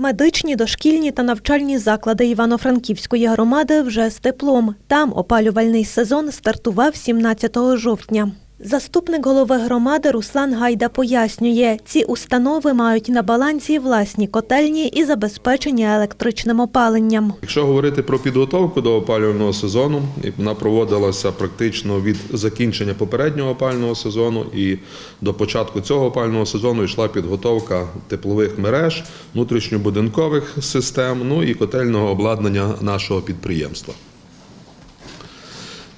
Медичні, дошкільні та навчальні заклади Івано-Франківської громади вже з теплом. Там опалювальний сезон стартував 17 жовтня. Заступник голови громади Руслан Гайда пояснює, ці установи мають на балансі власні котельні і забезпечення електричним опаленням. Якщо говорити про підготовку до опалювального сезону, вона проводилася практично від закінчення попереднього опалювального сезону і до початку цього опалювального сезону йшла підготовка теплових мереж, внутрішньобудинкових систем, ну і котельного обладнання нашого підприємства.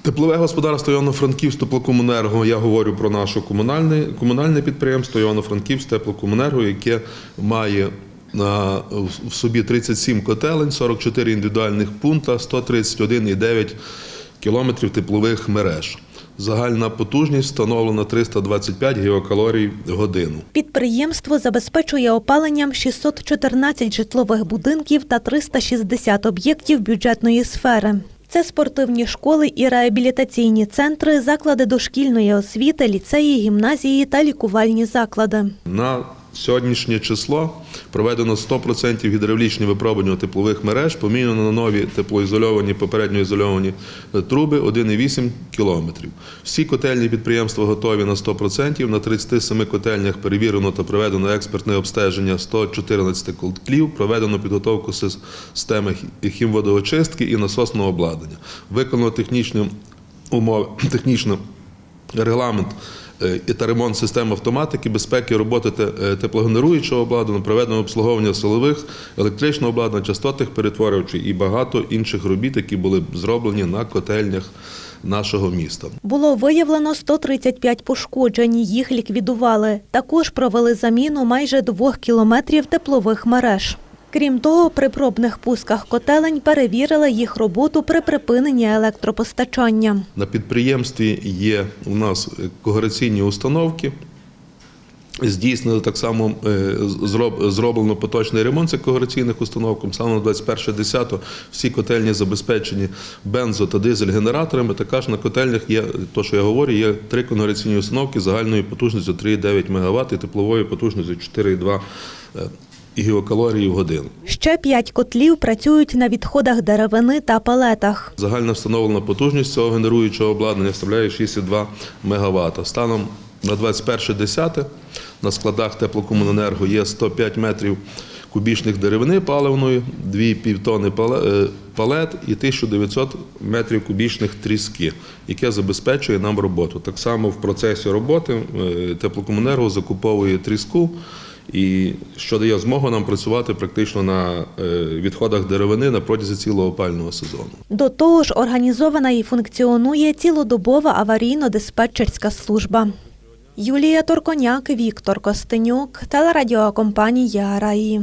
Теплове господарство Івано-Франківськ теплокомунерго. Я говорю про наше комунальне, комунальне підприємство Івано-Франківськ теплокомунерго, яке має в собі 37 котелень, 44 індивідуальних пункта, 131,9 кілометрів теплових мереж. Загальна потужність встановлена 325 гігакалорій в годину. Підприємство забезпечує опаленням 614 житлових будинків та 360 об'єктів бюджетної сфери. Це спортивні школи і реабілітаційні центри, заклади дошкільної освіти, ліцеї, гімназії та лікувальні заклади. На сьогоднішнє число проведено 100% гідравлічні випробування теплових мереж, поміняно на нові теплоізольовані, попередньо ізольовані е, труби 1,8 кілометрів. Всі котельні підприємства готові на 100%. На 37 котельнях перевірено та проведено експертне обстеження 114 котлів, проведено підготовку системи хімводоочистки і насосного обладнання. Виконано технічні умови, технічно регламент е, та ремонт систем автоматики, безпеки роботи е, теплогенеруючого обладнання, проведено обслуговування силових, електричного обладнання, частотних перетворювачів і багато інших робіт, які були зроблені на котельнях нашого міста. Було виявлено 135 пошкоджень, їх ліквідували. Також провели заміну майже двох кілометрів теплових мереж. Крім того, при пробних пусках котелень перевірили їх роботу при припиненні електропостачання. На підприємстві є у нас когераційні установки. Здійснили так само е, зроблено поточний ремонт цих когераційних установок. Саме на 21.10 всі котельні забезпечені бензо та дизель-генераторами. Також на котельнях є, то що я говорю, є три когераційні установки загальною потужністю 3,9 МВт і тепловою потужністю 4,2 гігакалорії в годину. Ще п'ять котлів працюють на відходах деревини та палетах. Загальна встановлена потужність цього генеруючого обладнання становляє 6,2 МВт. Станом на 21.10 на складах теплокомуненерго є 105 метрів кубічних деревини паливної, 2,5 тонни е, палет і 1900 метрів кубічних тріски, яке забезпечує нам роботу. Так само в процесі роботи е, теплокомуненерго закуповує тріску, і що дає змогу нам працювати практично на е, відходах деревини на протязі цілого опального сезону. До того ж, організована і функціонує цілодобова аварійно-диспетчерська служба. Юлія Торконяк, Віктор Костенюк, телерадіокомпанія Раї.